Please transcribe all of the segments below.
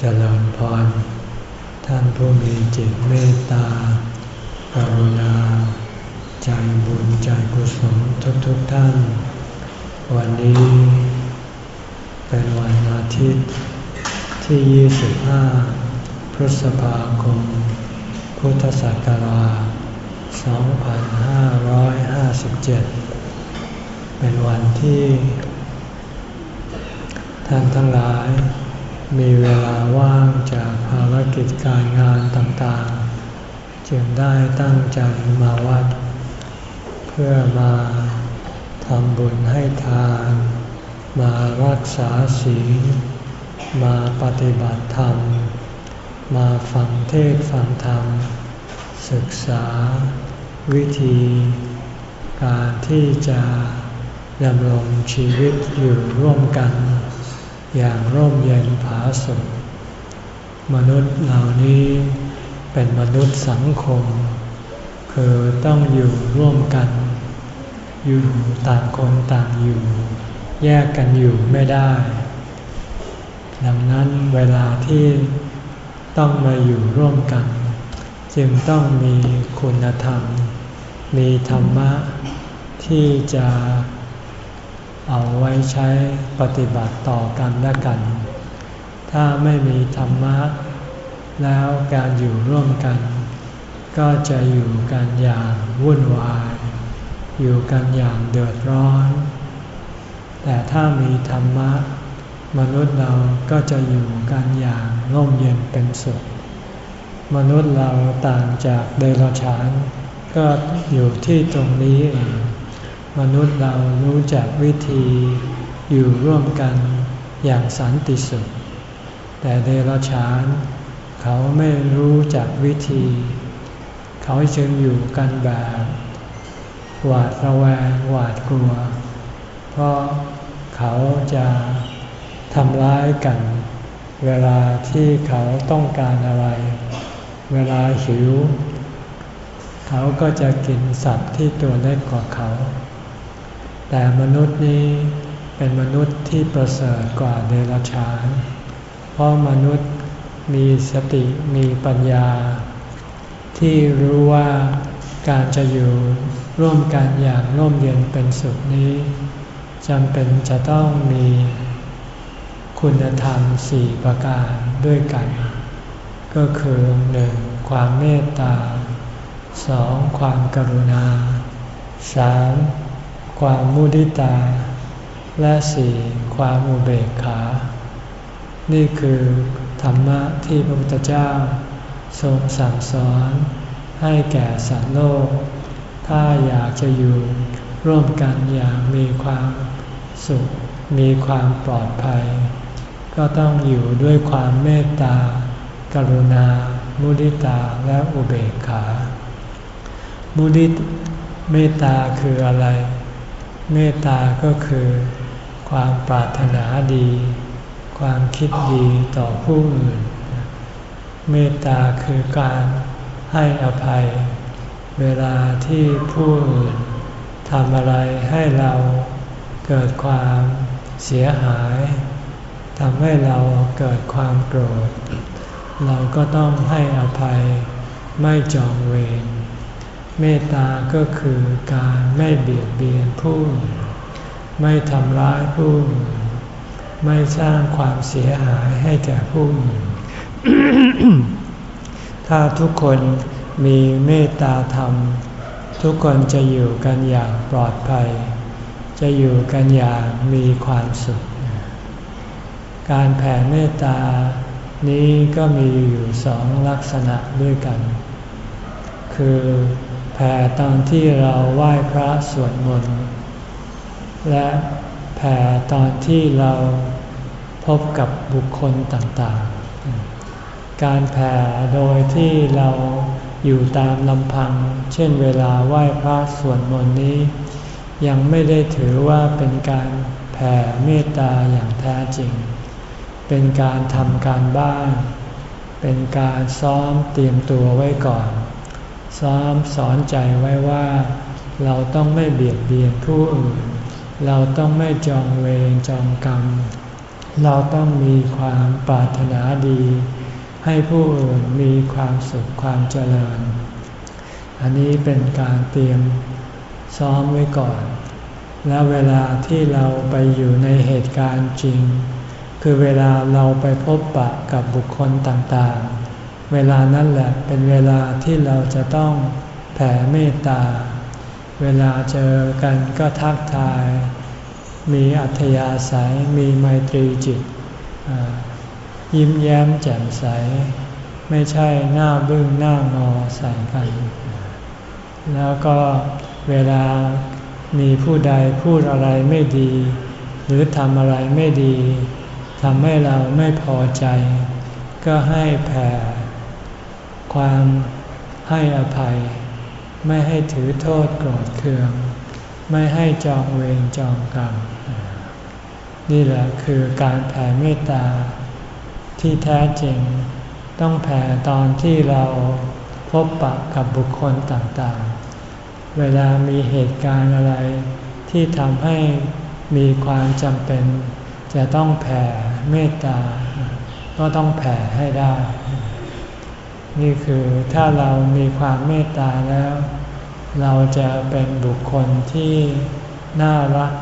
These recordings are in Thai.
เจริญพร ท่านผู้มีจิตเมตตา กรุณา ใจบุญใจกุศลทุกๆทท่าน วันนี้ เป็นวันอาทิตย์ที่ 25 พฤษภาคม พุทธศักราช 2557 เป็นวันที่ ท่านทั้งหลาย มีเวลาว่างจากภารกิจการงานต่างๆ จึงได้ตั้งใจมาวัด เพื่อมาทำบุญให้ทาน มารักษาศีล มาปฏิบัติธรรม มาฟังเทศฟังธรรม ศึกษา วิธี การที่จะดำรงชีวิตอยู่ร่วมกัน อย่างร่มเย็นผาสุขมนุษย์เหล่านี้เป็นมนุษย์สังคม คือต้องอยู่ร่วมกัน อยู่ต่างคนต่างอยู่ แยกกันอยู่ไม่ได้ ดังนั้นเวลาที่ต้องมาอยู่ร่วมกัน จึงต้องมีคุณธรรม มีธรรมะที่จะ เอาไว้ใช้ปฏิบัติต่อกันและกัน ถ้าไม่มีธรรมะ แล้วการอยู่ร่วมกัน ก็จะอยู่กันอย่างวุ่นวาย อยู่กันอย่างเดือดร้อน แต่ถ้ามีธรรมะ มนุษย์เราก็จะอยู่กันอย่างร่มเย็นเป็นสุข มนุษย์เราต่างจากเดรัจฉานก็อยู่ที่ตรงนี้เอง มนุษย์เรารู้จักวิธีอยู่ร่วมกันอย่างสันติสุข แต่เดรัจฉาน เขาไม่รู้จักวิธี เขาจึงอยู่กันแบบหวาดระแวงหวาดกลัว เพราะเขาจะทำร้ายกัน เวลาที่เขาต้องการอะไร เวลาหิว เขาก็จะกินสัตว์ที่ตัวเล็กกว่าเขา แต่มนุษย์นี้เป็นมนุษย์ที่ประเสริฐกว่าเดรัจฉาน เพราะมนุษย์มีสติมีปัญญา ที่รู้ว่าการจะอยู่ร่วมกันอย่างร่มเย็นเป็นสุขนี้จำเป็นจะต้องมีคุณธรรมสี่ประการด้วยกัน ก็คือหนึ่งความเมตตาสองความกรุณาสาม ความมุดิตา และสี่ความอุเบกขา นี่คือธรรมะที่พระพุทธเจ้า ทรงสั่งสอนให้แก่สัตว์โลก ถ้าอยากจะอยู่ร่วมกันอย่างมีความสุข มีความปลอดภัย ก็ต้องอยู่ด้วยความเมตตา กรุณา มุดิตาและอุเบกขา มุดิตเมตตาคืออะไร เมตตาก็คือ ความปรารถนาดี ความคิดดีต่อผู้อื่น เมตตาคือการให้อภัย เวลาที่ผู้อื่นทำอะไรให้เราเกิดความเสียหายทำให้เราเกิดความโกรธ เราก็ต้องให้อภัยไม่จองเวร เมตตาก็คือการไม่เบียดเบียนผู้ไม่ทำร้ายผู้ไม่สร้างความเสียหายให้แก่ผู้ถ้าทุกคนมีเมตตาธรรม ทุกคนจะอยู่กันอย่างปลอดภัย จะอยู่กันอย่างมีความสุข การแผ่เมตตานี้ก็มีอยู่สองลักษณะด้วยกัน คือ แผ่ตอนที่เราไหว้พระสวดมนต์ และแผ่ตอนที่เราพบกับบุคคลต่างๆ การแผ่โดยที่เราอยู่ตามลำพัง เช่นเวลาไหว้พระสวดมนต์นี้ ยังไม่ได้ถือว่าเป็นการแผ่เมตตาอย่างแท้จริง เป็นการทำการบ้าน เป็นการซ้อมเตรียมตัวไว้ก่อน ซ้อมสอนใจไว้ว่า เราต้องไม่เบียดเบียนผู้อื่น เราต้องไม่จองเวรจองกรรม เราต้องมีความปรารถนาดี ให้ผู้อื่นมีความสุขความเจริญ อันนี้เป็นการเตรียมซ้อมไว้ก่อน แล้วเวลาที่เราไปอยู่ในเหตุการณ์จริง คือเวลาเราไปพบปะกับบุคคลต่างๆ เวลานั้นแหละเป็นเวลาที่เราจะต้องแผ่เมตตา เวลาเจอกันก็ทักทาย มีอัธยาศัย มีไมตรีจิต ยิ้มแย้มแจ่มใส ไม่ใช่หน้าบึ้งหน้างอใส่กัน แล้วก็เวลามีผู้ใดพูดอะไรไม่ดี หรือทำอะไรไม่ดีทำให้เราไม่พอใจ ก็ให้แผ่ ความให้อภัย ไม่ให้ถือโทษโกรธเคือง ไม่ให้จองเวรจองกรรม นี่แหละคือการแผ่เมตตา ที่แท้จริงต้องแผ่ตอนที่เราพบปะกับบุคคลต่างๆ เวลามีเหตุการณ์อะไร ที่ทำให้มีความจำเป็น จะต้องแผ่เมตตา ก็ต้องแผ่ให้ได้ นี่คือถ้าเรามีความเมตตาแล้ว เราจะเป็นบุคคลที่น่ารัก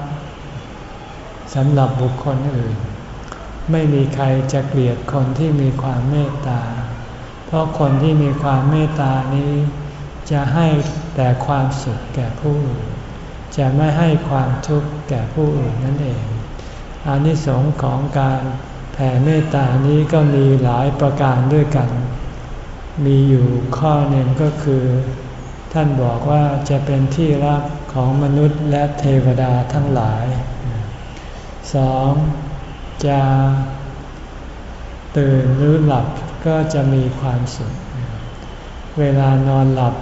สำหรับบุคคลอื่น ไม่มีใครจะเกลียดคนที่มีความเมตตา เพราะคนที่มีความเมตตานี้ จะให้แต่ความสุขแก่ผู้อื่นจะไม่ให้ความทุกข์แก่ผู้อื่นนั่นเองอานิสงส์ของการแผ่เมตตานี้ก็มีหลายประการด้วยกัน มีอยู่ข้อหนึ่งก็คือ ท่านบอกว่าจะเป็นที่รักของมนุษย์และเทวดาทั้งหลายสองจะตื่นหรือหลับก็จะมีความสุข เวลานอนหลับ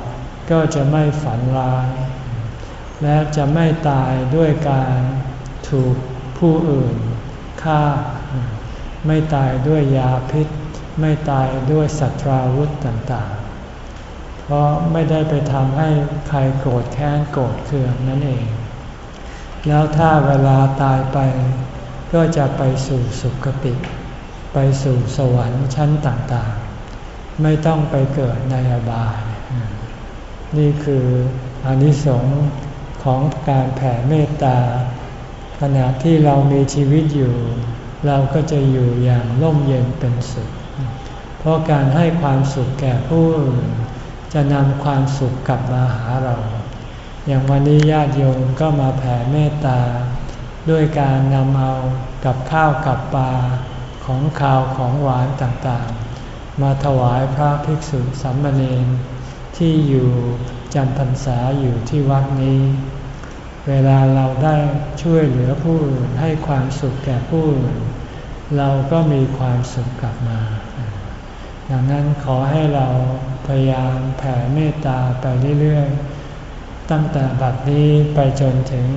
ก็จะไม่ฝันร้าย และจะไม่ตายด้วยการถูกผู้อื่นฆ่า ไม่ตายด้วยยาพิษ ไม่ตายด้วยสัตราวุธต่างๆ เพราะไม่ได้ไปทำให้ใครโกรธแค้นโกรธเคืองนั่นเอง แล้วถ้าเวลาตายไป ก็จะไปสู่สุคติ ไปสู่สวรรค์ชั้นต่างๆ ไม่ต้องไปเกิดในอบาย นี่คืออนิสงส์ของการแผ่เมตตา ขณะที่เรามีชีวิตอยู่ เราก็จะอยู่อย่างร่มเย็นเป็นสุข เพราะการให้ความสุขแก่ผู้อื่นจะนำความสุขกลับมาหาเรา อย่างวันนี้ญาติโยมก็มาแผ่เมตตา ด้วยการนำเอากับข้าวกับปลาของข้าวของหวานต่างๆ มาถวายพระภิกษุสามเณรที่อยู่จำพรรษาอยู่ที่วัดนี้ เวลาเราได้ช่วยเหลือผู้อื่นให้ความสุขแก่ผู้อื่นเราก็มีความสุขกลับมา ดังนั้นขอให้เราพยายามแผ่เมตตาไปเรื่อยๆ ตั้งแต่บัดนี้ไปจนถึง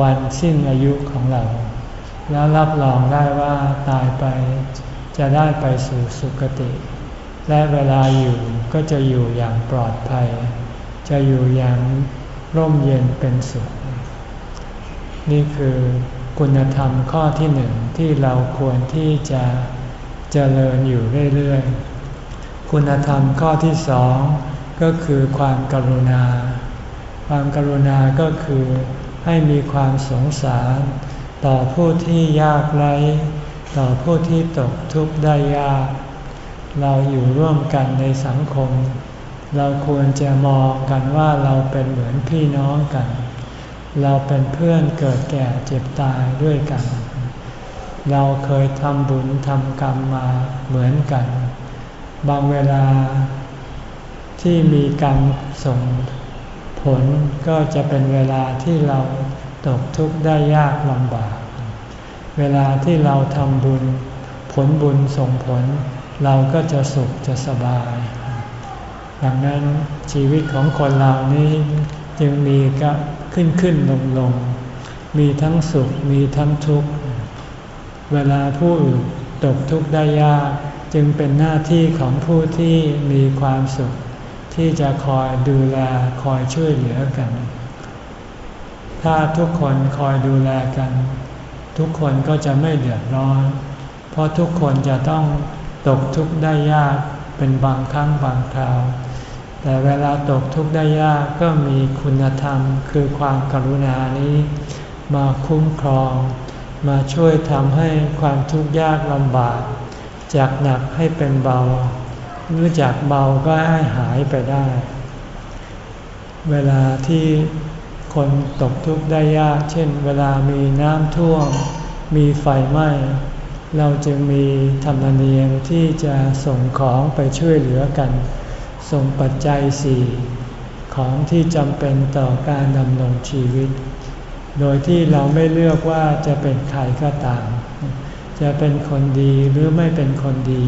วันสิ้นอายุของเรา แล้วรับรองได้ว่าตายไปจะได้ไปสู่สุคติ และเวลาอยู่ก็จะอยู่อย่างปลอดภัย จะอยู่อย่างร่มเย็นเป็นสุข นี่คือคุณธรรมข้อที่หนึ่งที่เราควรที่จะ เจริญอยู่เรื่อยๆ คุณธรรมข้อที่สองก็คือความกรุณา ความกรุณาก็คือให้มีความสงสาร ต่อผู้ที่ยากไร้ต่อผู้ที่ตกทุกข์ได้ยาก เราอยู่ร่วมกันในสังคม เราควรจะมองกันว่าเราเป็นเหมือนพี่น้องกัน เราเป็นเพื่อนเกิดแก่เจ็บตายด้วยกัน เราเคยทำบุญทำกรรมมาเหมือนกัน บางเวลาที่มีกรรมส่งผลก็จะเป็นเวลาที่เราตกทุกข์ได้ยากลำบาก เวลาที่เราทำบุญ ผลบุญส่งผล เราก็จะสุขจะสบาย ดังนั้นชีวิตของคนเรานี้จึงมีก็ขึ้นขึ้นลงลงมีทั้งสุขมีทั้งทุกข์ เวลาผู้อื่นตกทุกข์ได้ยาก จึงเป็นหน้าที่ของผู้ที่มีความสุข ที่จะคอยดูแลคอยช่วยเหลือกัน ถ้าทุกคนคอยดูแลกันททุกคนก็จะไม่เดือดร้อน เพราะทุกคนจะต้องตกทุกข์ได้ยากเป็นบางครั้งบางคราว แต่เวลาตกทุกข์ได้ยากก็มีคุณธรรมคือความกรุณานี้ มาคุ้มครอง มาช่วยทำให้ความทุกข์ยากลำบาก จากหนักให้เป็นเบา หรือจากเบาก็ให้หายไปได้ เวลาที่คนตกทุกข์ได้ยาก เช่น เวลามีน้ำท่วม มีไฟไหม้เราจึงมีธรรมเนียมที่จะส่งของไปช่วยเหลือกัน ส่งปัจจัยสี่ของที่จำเป็นต่อการดำรงชีวิต โดยที่เราไม่เลือกว่าจะเป็นใครก็ตาม จะเป็นคนดีหรือไม่เป็นคนดี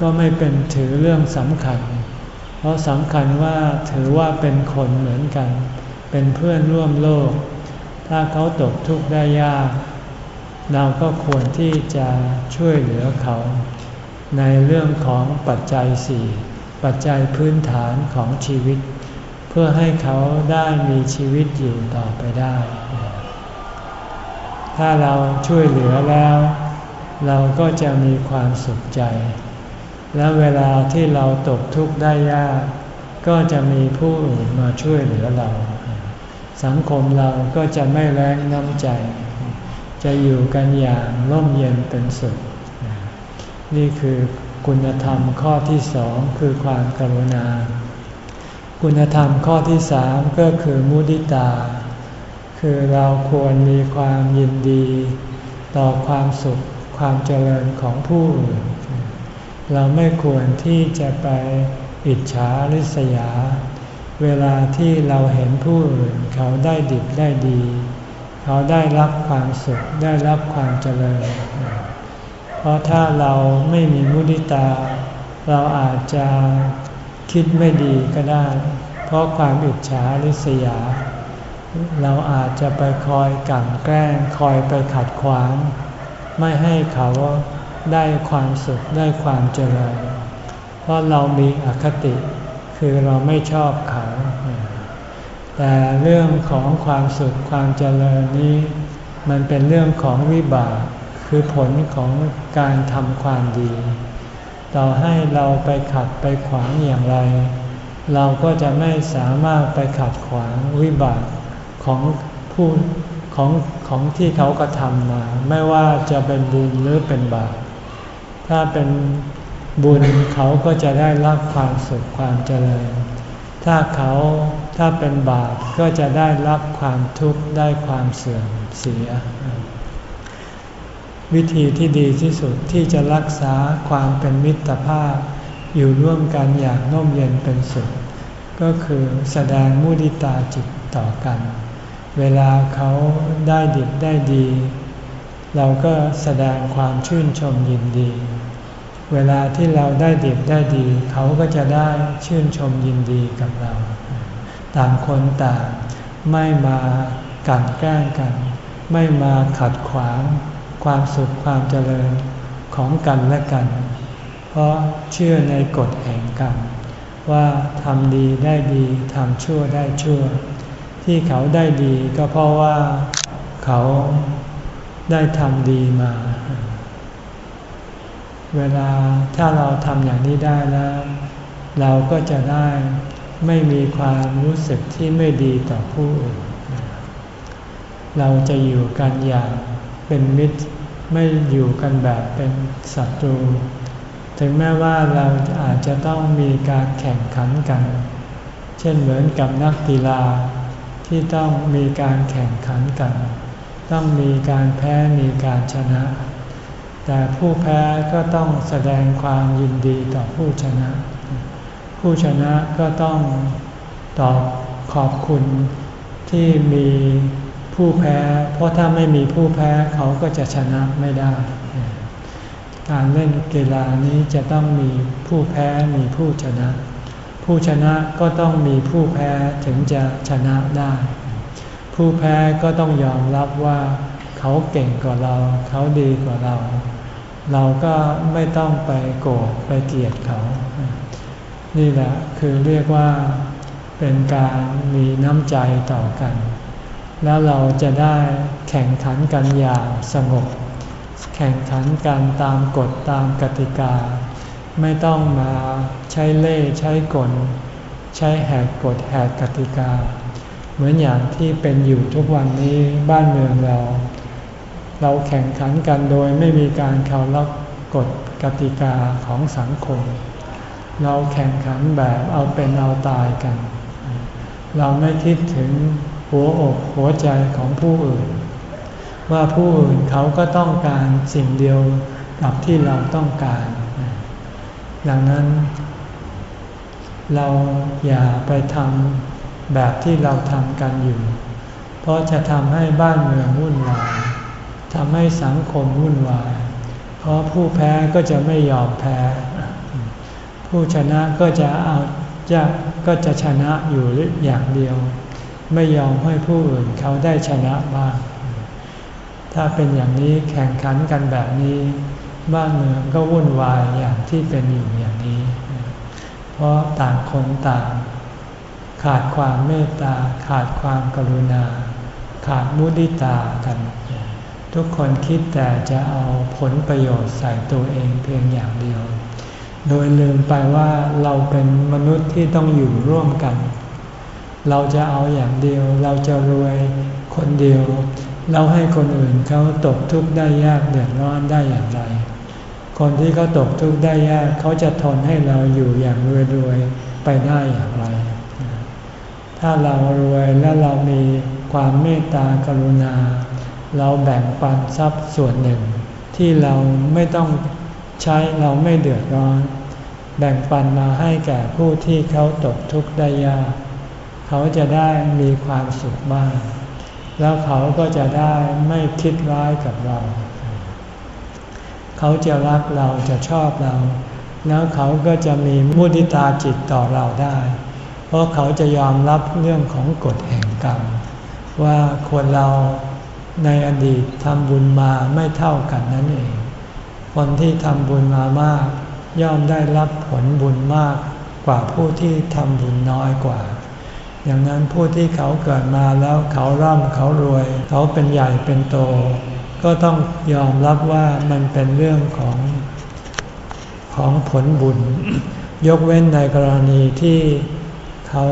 ก็ไม่เป็นถือเรื่องสำคัญ เพราะสำคัญว่าถือว่าเป็นคนเหมือนกัน เป็นเพื่อนร่วมโลก ถ้าเขาตกทุกข์ได้ยาก เราก็ควรที่จะช่วยเหลือเขา ในเรื่องของปัจจัยสี่ปัจจัยพื้นฐานของชีวิต เพื่อให้เขาได้มีชีวิตอยู่ต่อไปได้ ถ้าเราช่วยเหลือแล้ว เราก็จะมีความสุขใจ และเวลาที่เราตกทุกข์ได้ยาก ก็จะมีผู้อื่นมาช่วยเหลือเรา สังคมเราก็จะไม่แรงน้ำใจ จะอยู่กันอย่างร่มเย็นเป็นสุข นี่คือคุณธรรมข้อที่สองคือความกรุณา คุณธรรมข้อที่สามก็คือมุติตา คือเราควรมีความยินดี ต่อความสุขความเจริญของผู้อื่น เราไม่ควรที่จะไปอิจฉาริษยา เวลาที่เราเห็นผู้อื่นเขาได้ดิบได้ดี เขาได้รับความสุขได้รับความเจริญ เพราะถ้าเราไม่มีมุติตา เราอาจจะ คิดไม่ดีก็ได้ เพราะความอิจฉาริษยา เราอาจจะไปคอยกั่นแกล้งคอยไปขัดขวาง ไม่ให้เขาได้ความสุขได้ความเจริญ เพราะเรามีอคติคือเราไม่ชอบเขา แต่เรื่องของความสุขความเจริญนี้ มันเป็นเรื่องของวิบากคือผลของการทำความดี ต่อให้เราไปขัดไปขวางอย่างไร เราก็จะไม่สามารถไปขัดขวางวิบากของผู้ของของที่เขากระทำมา ไม่ว่าจะเป็นบุญหรือเป็นบาปถ้าเป็นบุญเขาก็จะได้รับความสุขความเจริญ ถ้าเขาถ้าเป็นบาปก็จะได้รับความทุกข์ได้ความเสื่อมเสีย วิธีที่ดีที่สุดที่จะรักษาความเป็นมิตรภาพ อยู่ร่วมกันอย่างน่มเย็นเป็นสุข ก็คือแสดงมุดิตาจิตต่อกัน เวลาเขาได้ดิบได้ดี เราก็แสดงความชื่นชมยินดี เวลาที่เราได้ดีได้ดี เขาก็จะได้ชื่นชมยินดีกับเรา ต่างคนต่างไม่มากันแกล้งกัน ไม่มาขัดขวาง ความสุขความเจริญของกันและกัน เพราะเชื่อในกฎแห่งกรรมว่าทำดีได้ดีทำชั่วได้ชั่ว ที่เขาได้ดีก็เพราะว่าเขาได้ทำดีมา เวลาถ้าเราทำอย่างนี้ได้แล้ว เราก็จะได้ไม่มีความรู้สึกที่ไม่ดีต่อผู้อื่น เราจะอยู่กันอย่าง เป็นมิตรไม่อยู่กันแบบเป็นศัตรู ถึงแม้ว่าเราอาจจะต้องมีการแข่งขันกัน เช่นเหมือนกับนักกีฬาที่ต้องมีการแข่งขันกัน ต้องมีการแพ้มีการชนะ แต่ผู้แพ้ก็ต้องแสดงความยินดีต่อผู้ชนะ ผู้ชนะก็ต้องตอบขอบคุณที่มี ผู้แพ้ เพราะถ้าไม่มีผู้แพ้เขาก็จะชนะไม่ได้ การเล่นกีฬานี้จะต้องมีผู้แพ้มีผู้ชนะ ผู้ชนะก็ต้องมีผู้แพ้ถึงจะชนะได้ ผู้แพ้ก็ต้องยอมรับว่าเขาเก่งกว่าเรา เขาดีกว่าเรา เราก็ไม่ต้องไปโกรธไปเกลียดเขา นี่แหละคือเรียกว่าเป็นการมีน้ำใจต่อกัน แล้วเราจะได้แข่งขันกันอย่างสงบ แข่งขันกันตามกฎตามกติกา ไม่ต้องมาใช้เล่ใช้กล ใช้แหกกฎแหกกติกา เหมือนอย่างที่เป็นอยู่ทุกวันนี้บ้านเมืองเรา เราแข่งขันกันโดยไม่มีการเคารพกฎกติกาของสังคม เราแข่งขันแบบเอาเป็นเอาตายกัน เราไม่คิดถึง หัวอกหัวใจของผู้อื่น ว่าผู้อื่นเขาก็ต้องการสิ่งเดียวกับที่เราต้องการ ดังนั้น เราอย่าไปทำแบบที่เราทำกันอยู่ เพราะจะทำให้บ้านเมืองวุ่นวายทำให้สังคมวุ่นวาย เพราะผู้แพ้ก็จะไม่ยอมแพ้ ผู้ชนะก็จะเอาจะก็จะชนะอยู่อย่างเดียว ไม่ยอมให้ผู้อื่นเขาได้ชนะบ้าง ถ้าเป็นอย่างนี้แข่งขันกันแบบนี้ บ้านเมืองก็วุ่นวายอย่างที่เป็นอยู่อย่างนี้ เพราะต่างคนต่าง ขาดความเมตตา ขาดความกรุณา ขาดมุติตากัน ทุกคนคิดแต่จะเอาผลประโยชน์ใส่ตัวเองเพียงอย่างเดียว โดยลืมไปว่าเราเป็นมนุษย์ที่ต้องอยู่ร่วมกัน เราจะเอาอย่างเดียว เราจะรวยคนเดียว เราให้คนอื่นเขาตกทุกข์ได้ยากเดือดร้อนได้อย่างไร คนที่เขาตกทุกข์ได้ยากเขาจะทนให้เราอยู่อย่างรวยๆไปได้อย่างไร ถ้าเรารวยและเรามีความเมตตากรุณา เราแบ่งปันทรัพย์ส่วนหนึ่ง ที่เราไม่ต้องใช้เราไม่เดือดร้อน แบ่งปันมาให้แก่ผู้ที่เขาตกทุกข์ได้ยาก เขาจะได้มีความสุขบ้างแล้วเขาก็จะได้ไม่คิดร้ายกับเรา เขาจะรักเราจะชอบเรา แล้วเขาก็จะมีมุติตาจิตต่อเราได้ เพราะเขาจะยอมรับเรื่องของกฎแห่งกรรม ว่าคนเราในอดีตทำบุญมาไม่เท่ากันนั่นเอง คนที่ทำบุญมามาก ย่อมได้รับผลบุญมากกว่าผู้ที่ทำบุญน้อยกว่า อย่างนั้นผู้ที่เขาเกิดมาแล้วเขาร่ำเขารวย เขาเป็นใหญ่เป็นโต ก็ต้องยอมรับว่ามันเป็นเรื่องของของผลบุญ ยกเว้นในกรณีที่เขา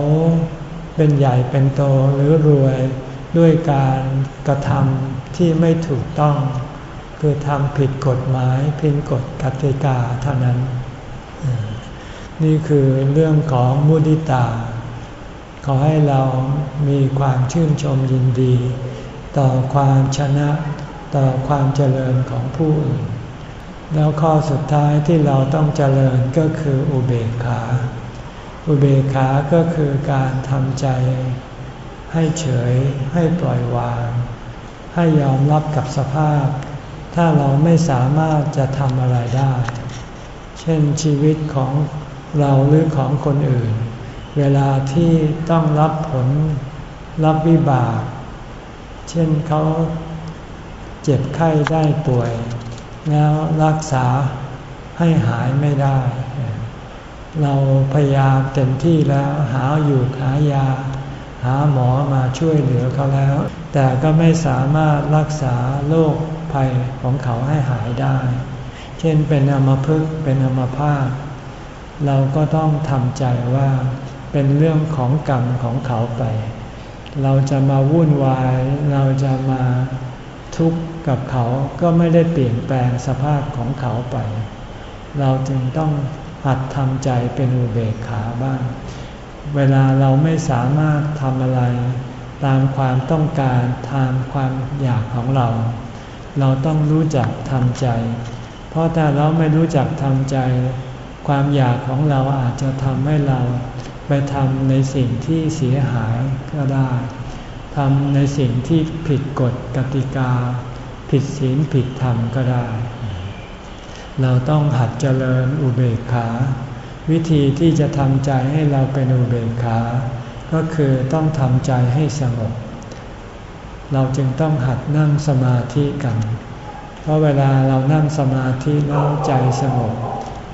เป็นใหญ่เป็นโตหรือรวยด้วยการกระทำที่ไม่ถูกต้อง คือทำผิดกฎหมายผิดกฎกติกาเท่านั้น นี่คือเรื่องของมุดิตา อให้เรามีความชื่นชมยินดี ต่อความชนะต่อความเจริญของผู้อื่น แล้วข้อสุดท้ายที่เราต้องเจริญก็คืออุเบกขา อุเบกขาก็คือการทำใจ ให้เฉยให้ปล่อยวาง ให้ยอมรับกับสภาพ ถ้าเราไม่สามารถจะทำอะไรได้ เช่นชีวิตของเราหรือของคนอื่น เวลาที่ต้องรับผลรับวิบาก เช่นเขาเจ็บไข้ได้ป่วย แล้วรักษาให้หายไม่ได้ เราพยายามเต็มที่แล้วหาอยู่หายา หาหมอมาช่วยเหลือเขาแล้ว แต่ก็ไม่สามารถรักษาโรคภัยของเขาให้หายได้ เช่นเป็นอมพึกเป็นอมภาพเราก็ต้องทำใจว่า เป็นเรื่องของกรรมของเขาไป เราจะมาวุ่นวาย เราจะมาทุกข์กับเขาก็ไม่ได้เปลี่ยนแปลงสภาพของเขาไป เราจึงต้องหัดทำใจเป็นอุเบกขาบ้าง เวลาเราไม่สามารถทำอะไร ตามความต้องการตามความอยากของเรา เราต้องรู้จักทำใจ เพราะถ้าเราไม่รู้จักทำใจ ความอยากของเราอาจจะทำให้เรา ไปทำในสิ่งที่เสียหายก็ได้ทำในสิ่งที่ผิดกฎกติกา ผิดศีลผิดธรรมก็ได้ เราต้องหัดเจริญอุเบกขา วิธีที่จะทำใจให้เราเป็นอุเบกขา ก็คือต้องทำใจให้สงบ เราจึงต้องหัดนั่งสมาธิกัน เพราะเวลาเรานั่งสมาธิแล้วใจสงบ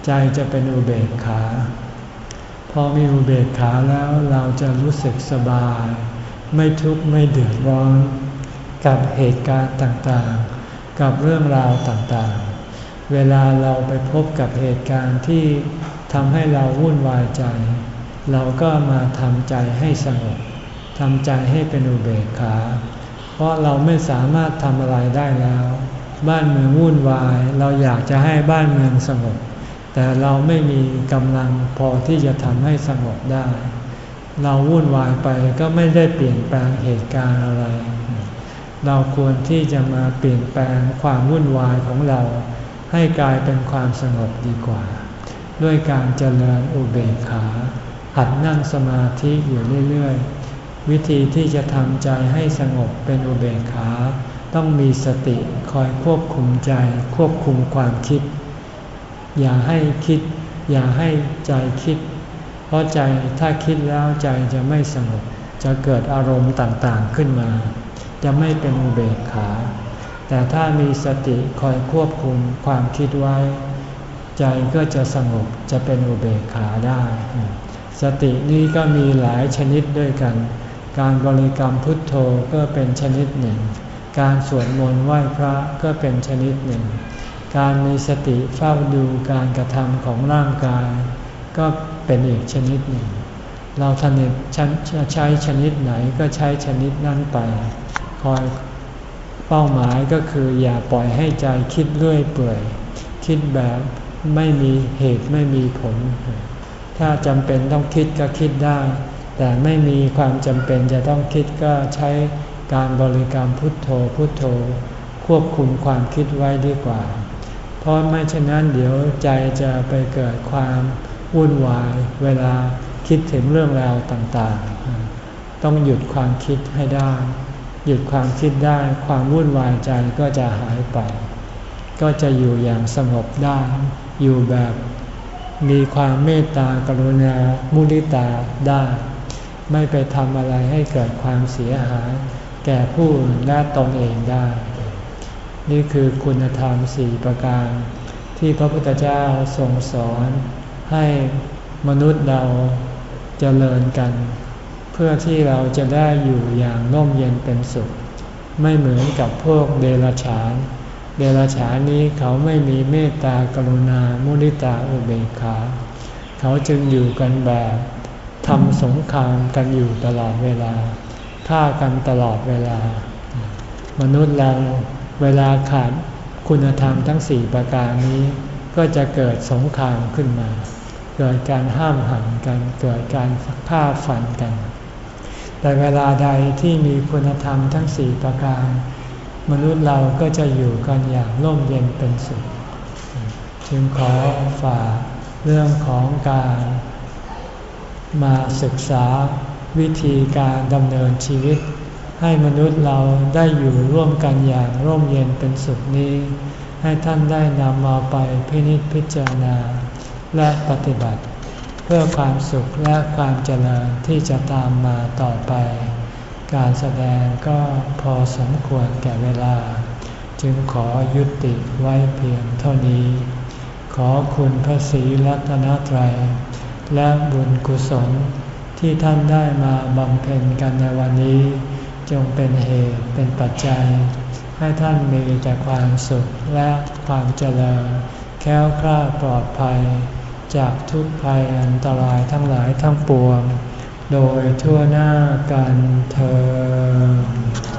ใจจะเป็นอุเบกขา พอมีอุเบกขาแล้วเราจะรู้สึกสบาย ไม่ทุกข์ไม่เดือดร้อน กับเหตุการณ์ต่างๆ กับเรื่องราวต่างๆ เวลาเราไปพบกับเหตุการณ์ที่ทำให้เราวุ่นวายใจ เราก็มาทำใจให้สงบทำใจให้เป็นอุเบกขา เพราะเราไม่สามารถทำอะไรได้แล้ว บ้านเมืองวุ่นวาย เราอยากจะให้บ้านเมืองสงบ แต่เราไม่มีกำลังพอที่จะทำให้สงบได้ เราวุ่นวายไปก็ไม่ได้เปลี่ยนแปลงเหตุการณ์อะไร เราควรที่จะมาเปลี่ยนแปลงความวุ่นวายของเรา ให้กลายเป็นความสงบดีกว่า ด้วยการเจริญอุเบกขา หัดนั่งสมาธิอยู่เรื่อยๆ วิธีที่จะทำใจให้สงบเป็นอุเบกขา ต้องมีสติคอยควบคุมใจควบคุมความคิด อย่าให้คิด อย่าให้ใจคิด เพราะใจถ้าคิดแล้วใจจะไม่สงบจะเกิดอารมณ์ต่างๆขึ้นมา จะไม่เป็นอุเบกขา แต่ถ้ามีสติคอยควบคุมความคิดไว้ ใจก็จะสงบจะเป็นอุเบกขาได้ สตินี้ก็มีหลายชนิดด้วยกัน การบริกรรมพุทโธก็เป็นชนิดหนึ่ง การสวดมนต์ไหว้พระก็เป็นชนิดหนึ่ง การมีสติเฝ้าดูการกระทำของร่างกาย ก็เป็นอีกชนิดหนึ่ง เราถนัดใช้ชนิดไหนก็ใช้ชนิดนั้นไป คอยเป้าหมายก็คืออย่าปล่อยให้ใจคิดเรื่อยเปื่อย คิดแบบไม่มีเหตุไม่มีผล ถ้าจำเป็นต้องคิดก็คิดได้ แต่ไม่มีความจำเป็นจะต้องคิดก็ใช้การบริกรรมพุทโธพุทโธ ควบคุมความคิดไว้ดีกว่า เพราะไม่เช่นนั้นเดี๋ยวใจจะไปเกิดความวุ่นวาย เวลาคิดถึงเรื่องราวต่างๆ ต้องหยุดความคิดให้ได้ หยุดความคิดได้ความวุ่นวายใจก็จะหายไป ก็จะอยู่อย่างสงบได้ อยู่แบบมีความเมตตากรุณา มุนิตาได้ ไม่ไปทำอะไรให้เกิดความเสียหาย แก่ผู้อื่นและตนเองได้ นี่คือคุณธรรมสี่ประการ ที่พระพุทธเจ้าทรงสอนให้มนุษย์เราจเจริญกัน เพื่อที่เราจะได้อยู่อย่างน่มเย็นเป็นสุข ไม่เหมือนกับพวกเดรัจฉาน เดรัจฉานนี้เขาไม่มีเมตตากรุณามุนิตาอุเบกขา เขาจึงอยู่กันแบบทำสงครามกันอยู่ตลอดเวลาฆ่ากันตลอดเวลา มนุษย์เรา เวลาขาดคุณธรรมทั้งสี่ประการนี้ ก็จะเกิดสงครามขึ้นมา เกิดการห้ามหันกัน เกิดการฆ่าฟันกัน แต่เวลาใดที่มีคุณธรรมทั้งสี่ประการ มนุษย์เราก็จะอยู่กันอย่างร่มเย็นเป็นสุข จึงขอฝากเรื่องของการมาศึกษาวิธีการดำเนินชีวิต ให้มนุษย์เราได้อยู่ร่วมกันอย่างร่มเย็นเป็นสุขนี้ ให้ท่านได้นำมาไปพินิจพิจารณา และปฏิบัติ เพื่อความสุขและความเจริญที่จะตามมาต่อไป การแสดงก็พอสมควรแก่เวลา จึงขอยุติไว้เพียงเท่านี้ ขอคุณพระศรีรัตนตรัย และบุญกุศลที่ท่านได้มาบำเพ็ญกันในวันนี้ จงเป็นเหตุเป็นปัจจัย ให้ท่านมีแต่ความสุขและความเจริญ แค้วคลาดปลอดภัย จากทุกภัยอันตรายทั้งหลายทั้งปวง โดยทั่วหน้ากันเธอ